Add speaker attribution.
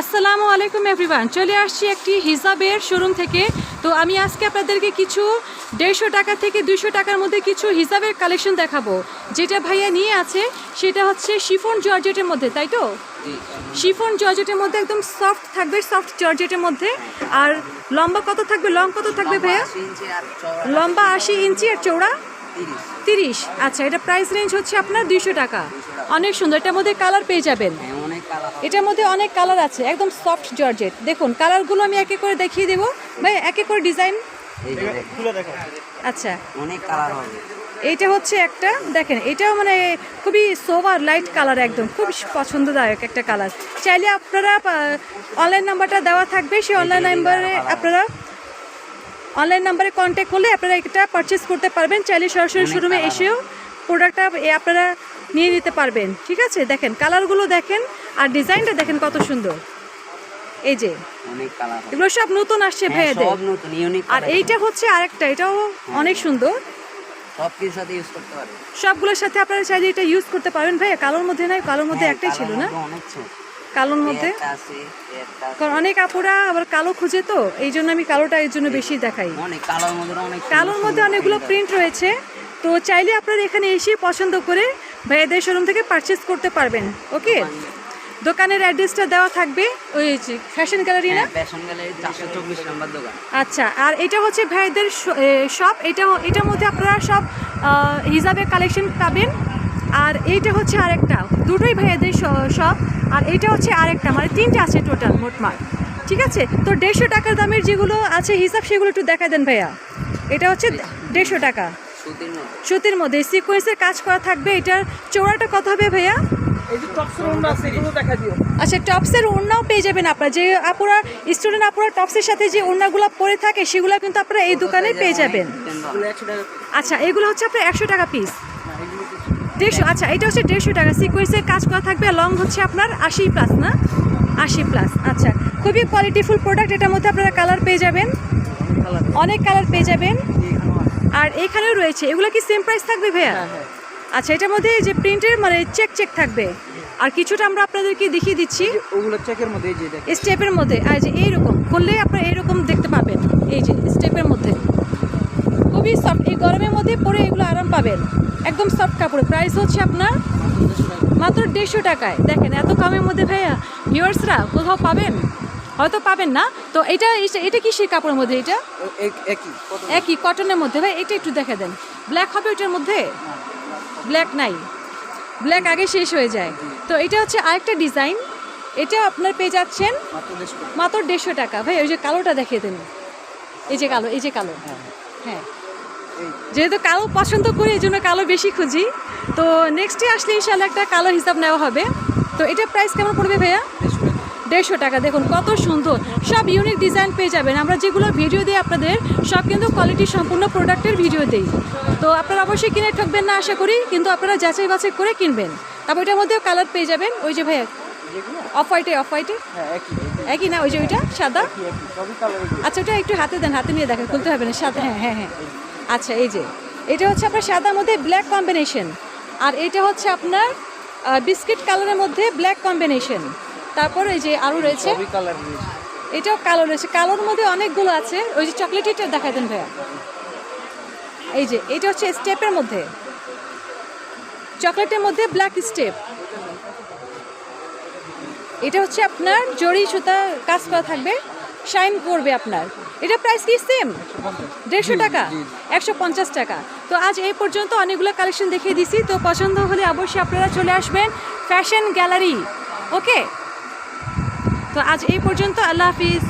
Speaker 1: আসসালামু আলাইকুম এভরিওয়ান চলে আসছি একটি হিজাবের শোরুম থেকে। তো আমি আজকে আপনাদেরকে কিছু দেড়শো টাকা থেকে দুইশো টাকার মধ্যে কিছু হিজাবের কালেকশন দেখাবো। যেটা ভাইয়া নিয়ে আছে সেটা হচ্ছে শিফন জর্জেটের মধ্যে তাই তো? শিফন জর্জেটের মধ্যে একদম সফট থাকবে সফট জর্জেটের মধ্যে। আর লম্বা কত থাকবে? লং কত থাকবে ভাইয়া? লম্বা আশি ইঞ্চি আর চৌড়া
Speaker 2: তিরিশ।
Speaker 1: আচ্ছা এটা প্রাইস রেঞ্জ হচ্ছে আপনার দুইশো টাকা। অনেক সুন্দর। এটার মধ্যে কালার পেয়ে যাবেন। এটার মধ্যে অনেক কালার আছে একদম সফট জর্জেট দেখুন কালারগুলো আমি একে করে দেখিয়ে দেবো। ভাই একে করে ডিজাইন আচ্ছা।
Speaker 2: অনেক কালার হবে।
Speaker 1: এইটা হচ্ছে একটা দেখেন এটাও মানে খুবই সোভার লাইট কালার একদম খুব পছন্দদায়ক একটা কালার চাইলে আপনারা অনলাইন নাম্বারটা দেওয়া থাকবে সেই অনলাইন নাম্বারে আপনারা অনলাইন নাম্বারে কন্ট্যাক্ট করলে আপনারা এটা পারচেস করতে পারবেন। চাইলে সরাসরি শোরুমে এসেও প্রোডাক্টটা আপনারা নিয়ে নিতে পারবেন। ঠিক আছে? দেখেন কালারগুলো দেখেন আর ডিজাইনটা দেখেন কত সুন্দর। এই যে এগুলো সব নতুন আসছে
Speaker 2: হ্যাঁ,
Speaker 1: ভাইয়াদের। আর এইটা হচ্ছে আরেকটা এটাও অনেক সুন্দর।
Speaker 2: সব সাথে ইউজ করতে পারবে
Speaker 1: সবগুলোর সাথে আপনারা চাইলে এটা ইউজ করতে পারবেন ভাইয়া। কালোর মধ্যে নাই কালোর মধ্যে
Speaker 2: হ্যাঁ,
Speaker 1: একটাই ছিল না? কালোর মধ্যে। কারণ অনেক আপুরা আবার কালো খুঁজে তো এই জন্য আমি কালোটা এর জন্য বেশি দেখাই।
Speaker 2: অনেক কালোর মধ্যে অনেক
Speaker 1: কালোর মধ্যে অনেকগুলো প্রিন্ট রয়েছে। তো চাইলে আপনারা এখানে এসে পছন্দ করে ভাইয়াদের শোরুম থেকে পারচেস করতে পারবেন ওকে দোকানের অ্যাড্রেসটা দেওয়া থাকবে ওই ফ্যাশন গ্যালারি না?
Speaker 2: ফ্যাশন গ্যালারি চারশো চব্বিশ নম্বর দোকান।
Speaker 1: আচ্ছা আর এটা হচ্ছে ভাইদের শপ এটা এটার মধ্যে আপনারা সব হিজাবের কালেকশন পাবেন। আর এইটা হচ্ছে আরেকটা দুটোই ভাইয়াদের শপ আর এটা হচ্ছে আরেকটা মানে তিনটে আছে টোটাল মোটমাট ঠিক আছে? তো দেড়শো টাকার দামের যেগুলো আছে হিসাব সেগুলো একটু দেখা দেন ভাইয়া। এটা হচ্ছে দেড়শো টাকা।
Speaker 2: সুতির মধ্যে।
Speaker 1: সিকোয়েন্সের কাজ করা থাকবে এটার চৌড়াটা কত হবে ভাইয়া?
Speaker 3: এই যে টপসের অন্য আছে এগুলো দেখা দিও।
Speaker 1: আচ্ছা টপসের ওড়নাও পেয়ে যাবেন আপনারা। যে আপুরা স্টুডেন্ট আপুরা টপসের সাথে যে ওড়নাগুলো পরে থাকে সেগুলো কিন্তু আপনারা এই দোকানে পেয়ে যাবেন। আচ্ছা এগুলো হচ্ছে আপনার একশো টাকা পিস দেড়শো আচ্ছা এটা হচ্ছে দেড়শো টাকা। সিকোয়েন্সের কাজ করা থাকবে লং হচ্ছে আপনার আশি প্লাস না? আশি প্লাস আচ্ছা। খুবই কোয়ালিটিফুল প্রোডাক্ট এটার মধ্যে আপনারা কালার পেয়ে যাবেন। অনেক কালার পেয়ে যাবেন। আর এখানেও রয়েছে। এগুলো কি সেম প্রাইস থাকবে ভাইয়া? আচ্ছা এটার মধ্যে যে প্রিন্টের মানে চেক চেক থাকবে। আর কিছুটা আমরা আপনাদেরকে দেখিয়ে দিচ্ছি।
Speaker 3: ওগুলো চেকের মধ্যে এই যে
Speaker 1: স্টেপের মধ্যে। আর যে এইরকম করলে আপনারা এইরকম দেখতে পাবেন। এই যে স্টেপের মধ্যে। খুবই সফট এই গরমের মধ্যে পরে এগুলো আরাম পাবেন। একদম সফট কাপড়। প্রাইস হচ্ছে আপনার মাত্র দেড়শো টাকায়। দেখেন এত কমের মধ্যে ভাইয়া ভিউয়ার্সরা কোথাও পাবেন? হয়তো পাবেন না। তো এটা এটা কি সেই কাপড়ের মধ্যে এটা?
Speaker 3: একই
Speaker 1: একই কটনের মধ্যে। ভাই এটা একটু দেখা দেন। ব্ল্যাক হবে ওইটার মধ্যে? ব্ল্যাক নাই। ব্ল্যাক আগে শেষ হয়ে যায়। তো এটা হচ্ছে আরেকটা ডিজাইন। এটা আপনার পেয়ে যাচ্ছেন
Speaker 3: মাত্র দেড়শো টাকা।
Speaker 1: ভাই ওই যে কালোটা দেখিয়ে দেন। এই যে কালো এই যে কালো। হ্যাঁ যেহেতু কালো পছন্দ করি এই জন্য কালো বেশি খুঁজি। তো নেক্সটে আসলে ইনশাল্লাহ একটা কালো হিসাব নেওয়া হবে। তো এটা প্রাইস কেমন পড়বে ভাইয়া?
Speaker 3: দেড়শো টাকা।
Speaker 1: দেখুন কত সুন্দর। সব ইউনিক ডিজাইন পেয়ে যাবেন। আমরা যেগুলো ভিডিও দিই আপনাদের সব কিন্তু কোয়ালিটি সম্পূর্ণ প্রোডাক্টের ভিডিও দিই। তো আপনারা অবশ্যই কিনে ঠকবেন না আশা করি কিন্তু আপনারা যাচাই বাছাই করে কিনবেন। তারপর এটার মধ্যেও কালার পেয়ে যাবেন। ওই যে ভাইয়া অফ হোয়াইটে অফ হোয়াইটে
Speaker 3: হ্যাঁ একই
Speaker 1: না? ওই যে ওইটা? সাদা? আচ্ছা ওটা একটু হাতে দেন হাতে নিয়ে দেখেন খুলতে হবে না সাদা। হ্যাঁ হ্যাঁ হ্যাঁ। আচ্ছা এই যে। এটা হচ্ছে আপনার সাদার মধ্যে ব্ল্যাক কম্বিনেশন আর এটা হচ্ছে আপনার বিস্কিট কালারের মধ্যে ব্ল্যাক কম্বিনেশন তারপর এই যে আরও
Speaker 3: রয়েছে।
Speaker 1: এটাও কালো রয়েছে। কালোর মধ্যে অনেকগুলো আছে। ওই যে চকলেটিটা দেখাই দেন ভাইয়া। এই যে এটা হচ্ছে স্টেপের মধ্যে। চকলেটের মধ্যে ব্ল্যাক স্টেপ এটা হচ্ছে আপনার জড়ি সুতা কাজ করা থাকবে। শাইন করবে আপনার। এটা প্রাইস কি সেম দেড়শো টাকা? একশো পঞ্চাশ টাকা। তো আজ এই পর্যন্ত অনেকগুলো কালেকশন দেখিয়ে দিছি। তো পছন্দ হলে অবশ্যই আপনারা চলে আসবেন ফ্যাশন গ্যালারি ওকে তো আজ এই পর্যন্ত আল্লাহ হাফিজ।